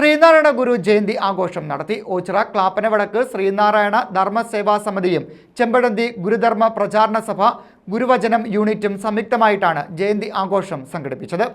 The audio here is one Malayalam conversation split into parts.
ശ്രീനാരായണ ഗുരു ജയന്തി ആഘോഷം നടത്തി. ഓച്ചിറ ക്ലാപ്പനവടക്ക് ശ്രീനാരായണ ധർമ്മസേവാ സമിതിയും ചെമ്പഴന്തി ഗുരുധർമ്മ പ്രചാരണ സഭ ഗുരുവചനം യൂണിറ്റും സംയുക്തമായിട്ടാണ് ജയന്തി ആഘോഷം സംഘടിപ്പിച്ചത്.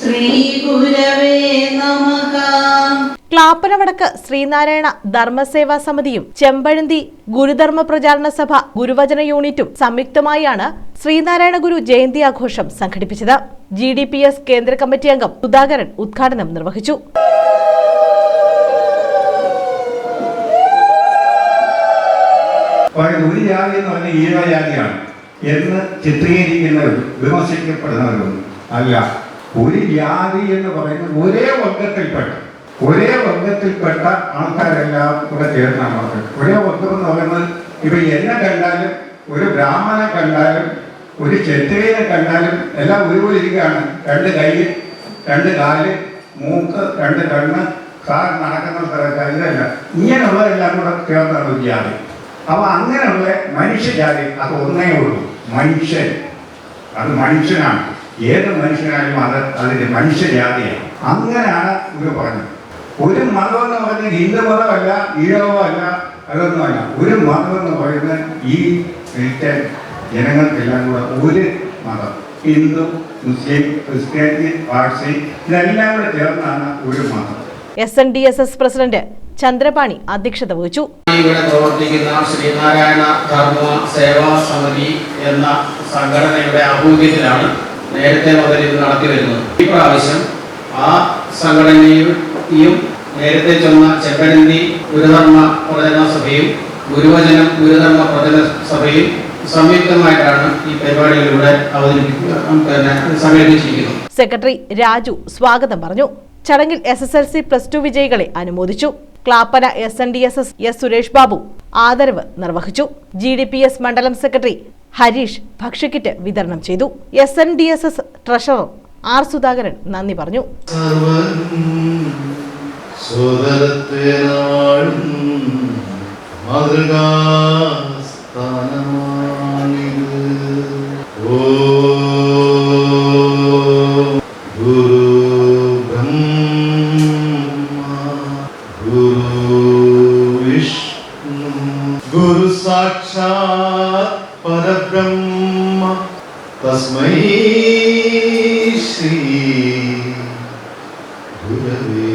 ശ്രീ ഗുരവേ നാരായണയതീന്ദ്രായ ക്ലാപ്പനവടക്ക് ശ്രീനാരായണ ധർമ്മസേവാ സമിതിയും ചെമ്പഴന്തി ഗുരുധർമ്മ പ്രചാരണ സഭ ഗുരുവചന യൂണിറ്റും സംയുക്തമായാണ് ശ്രീനാരായണ ഗുരു ജയന്തി ആഘോഷം സംഘടിപ്പിച്ചത്. ജി ഡി പി എസ് കേന്ദ്ര കമ്മിറ്റി അംഗം സുധാകരൻ ഉദ്ഘാടനം നിർവഹിച്ചു. എന്ന് ചിത്രീകരിക്കുന്നവരും വിമർശിക്കപ്പെടുന്നവരും അല്ല ഒരു ജാതി എന്ന് പറയുന്നത് ഒരേ വർഗത്തിൽപ്പെട്ട ഒരേ വർഗത്തിൽപ്പെട്ട ആൾക്കാരെല്ലാം കൂടെ ചേർന്നാണ് അവർക്ക് ഒരേ വർഗം എന്ന് പറയുന്നത് ഇപ്പൊ എന്നെ കണ്ടാലും ഒരു ബ്രാഹ്മണനെ കണ്ടാലും ഒരു ക്ഷത്രിയനെ കണ്ടാലും എല്ലാം ഒരുപോലെ ഇരിക്കുകയാണ്. രണ്ട് കൈ രണ്ട് കാൽ മൂക്ക് രണ്ട് കണ്ണ് കാർ നടക്കുന്ന സ്ഥലത്ത് ഇതല്ല. ഇങ്ങനെയുള്ളതെല്ലാം കൂടെ ചേർന്നാണ് ഒരു ജാതി. അപ്പൊ അങ്ങനെയുള്ള മനുഷ്യജാതി അത് ഒന്നേ ഉള്ളൂ. മനുഷ്യൻ. അത് മനുഷ്യനാണ്. ഏത് മനുഷ്യനായാലും അത് അതിന്റെ മനുഷ്യജാതിയാണ്. അങ്ങനെയാണ് ഇവർ പറഞ്ഞത്. ഒരു മതം എന്ന് പറഞ്ഞാൽ ഹിന്ദു മതമല്ല ഈഴവമല്ല അതൊന്നുമല്ല. ഒരു മതം എന്ന് പറയുന്നത് ഈ ക്രിസ്ത്യൻ ജനങ്ങൾക്കെല്ലാം കൂടെ ഒരു മതം. ഹിന്ദു മുസ്ലിം ക്രിസ്ത്യാനി പാഴ്സി ഇതെല്ലാം കൂടെ ചേർന്നാണ് ഒരു മതം. S N D S S president Chandrapani അധ്യക്ഷത വഹിച്ചു. ഇവിടെ പ്രവർത്തിക്കുന്ന ശ്രീനാരായണ ധർമ്മ സേവാ സമിതി എന്ന സംഘടനയുടെ ആഭിമുഖ്യത്തിലാണ് നേരത്തെ മുതൽ ഇത് നടത്തി വരുന്നത്. ഈ പ്രാവശ്യം ആ സംഘടനയും നേരത്തെ ചെന്ന ചെമ്പഴന്തി ഗുരുധർമ്മ പ്രചരണ സഭയും ഗുരുവചനം ഗുരുധർമ്മ പ്രചരണ സഭയും സംയുക്തമായിട്ടാണ് ഈ പരിപാടികളിലൂടെ അവതരിപ്പിക്കുക. സംഘടിപ്പിച്ചിരിക്കുന്നത് സെക്രട്ടറി രാജു സ്വാഗതം പറഞ്ഞു. ചടങ്ങിൽ S S L C plus two വിജയികളെ അനുമോദിച്ചു. Clappana S N D S S S Suresh Babu ആദരവ് നിർവഹിച്ചു. ജി ഡി പി എസ് മണ്ഡലം സെക്രട്ടറി ഹരീഷ് ഭക്ഷ്യക്കിറ്റ് വിതരണം ചെയ്തു. S N D S S treasurer R Sudhakaran നന്ദി പറഞ്ഞു. சுதலத்தினாலும் மதுகாஸ்தானமானிது ஓ குரு பிரம்மா குரு விஷ்ணு குரு சாட்சாத் பரபிரம்ம தஸ்மை ஸ்ரீ குரவே